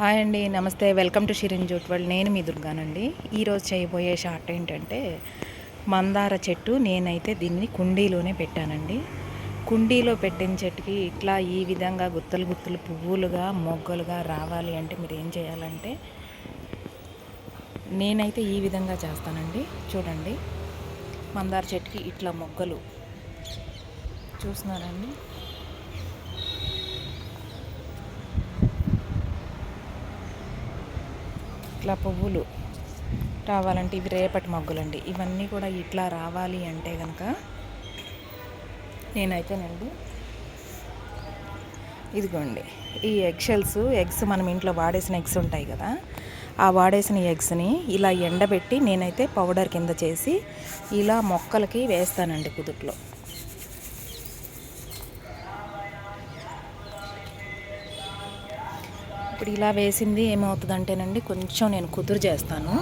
Hi అండి నమస్తే. Welcome to Shirin jute world. నేను మీ దుర్గానండి. ఈరోజు చేయబోయే షార్ట్ ఏంటంటే మందార చెట్టు నేనైతే దీన్ని కుండీలోనే పెట్టానండి. కుండీలో పెట్టిన చెట్టుకి ఇట్లా ఈ విధంగా గుత్తలు గుత్తలు పువ్వులుగా మొగ్గలుగా రావాలి అంటే మీరు ఏం చేయాలంటే నేనైతే ఈ విధంగా చేస్తానండి. చూడండి. మందార చెట్టుకి ఇట్లా మొగ్గలు. చూస్తున్నారండి ఇట్లా పువ్వులు రావాలంటే ఇవి రేపటి మొగ్గులండి. ఇవన్నీ కూడా ఇట్లా రావాలి అంటే కనుక నేనైతేనండి ఇదిగోండి ఈ ఎగ్ షెల్స్ ఎగ్స్ మనం ఇంట్లో వాడేసిన ఎగ్స్ ఉంటాయి కదా ఆ వాడేసిన ఎగ్స్ని ఇలా ఎండబెట్టి నేనైతే పౌడర్ కింద చేసి ఇలా మొక్కలకి వేస్తానండి కుదుట్లో ఇప్పుడు ఇలా వేసింది ఏమవుతుందంటేనండి కొంచెం నేను కుదురు చేస్తాను.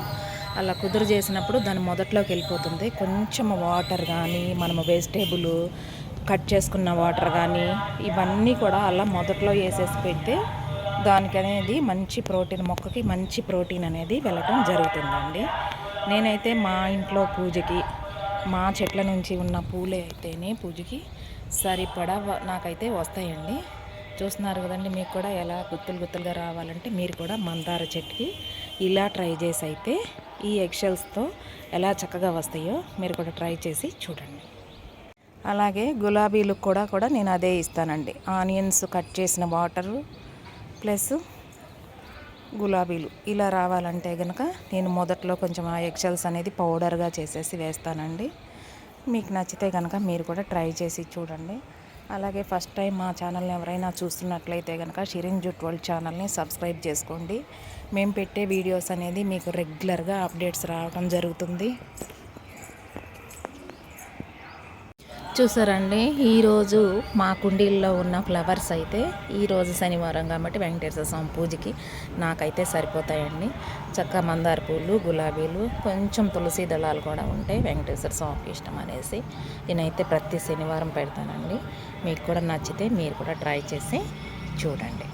అలా కుదురు చేసినప్పుడు దాని మొదట్లోకి వెళ్ళిపోతుంది. కొంచెం వాటర్ కానీ మనము వెజిటేబుల్ కట్ చేసుకున్న వాటర్ కానీ ఇవన్నీ కూడా అలా మొదట్లో వేసేసి పెడితే దానికి అనేది మంచి ప్రోటీన్ మొక్కకి మంచి ప్రోటీన్ అనేది వెళ్ళటం జరుగుతుందండి. నేనైతే మా ఇంట్లో పూజకి మా చెట్ల నుంచి ఉన్న పూలే అయితేనే పూజకి సరిపడా నాకైతే వస్తాయండి. చూస్తున్నారు కదండి మీకు కూడా ఎలా గుత్తులు గుత్తులుగా రావాలంటే మీరు కూడా మందార చెట్టుకి ఇలా ట్రై చేసి అయితే ఈ ఎగ్షెల్స్తో ఎలా చక్కగా వస్తాయో మీరు కూడా ట్రై చేసి చూడండి. అలాగే గులాబీలు కూడా కూడా నేను అదే ఇస్తానండి. ఆనియన్స్ కట్ చేసిన వాటరు ప్లస్ గులాబీలు ఇలా రావాలంటే కనుక నేను మొదట్లో కొంచెం ఆ ఎగ్షెల్స్ అనేది పౌడర్గా చేసేసి వేస్తానండి. మీకు నచ్చితే కనుక మీరు కూడా ట్రై చేసి చూడండి. అలాగే ఫస్ట్ టైం మా ఛానల్ని ఎవరైనా చూస్తున్నట్లయితే కనుక షిరింజు జుట్ ఛానల్ని సబ్స్క్రైబ్ చేసుకోండి. మేము పెట్టే వీడియోస్ అనేది మీకు రెగ్యులర్గా అప్డేట్స్ రావడం జరుగుతుంది. చూసారండి? ఈరోజు మా కుండీల్లో ఉన్న ఫ్లవర్స్ అయితే ఈరోజు శనివారం కాబట్టి వెంకటేశ్వర స్వామి పూజకి నాకైతే సరిపోతాయండి. చక్క మందార పూలు గులాబీలు కొంచెం తులసి దళాలు కూడా ఉంటాయి వెంకటేశ్వర స్వామికి ఇష్టం అనేసి నేనైతే ప్రతి శనివారం పెడతానండి. మీకు కూడా నచ్చితే మీరు కూడా ట్రై చేసి చూడండి.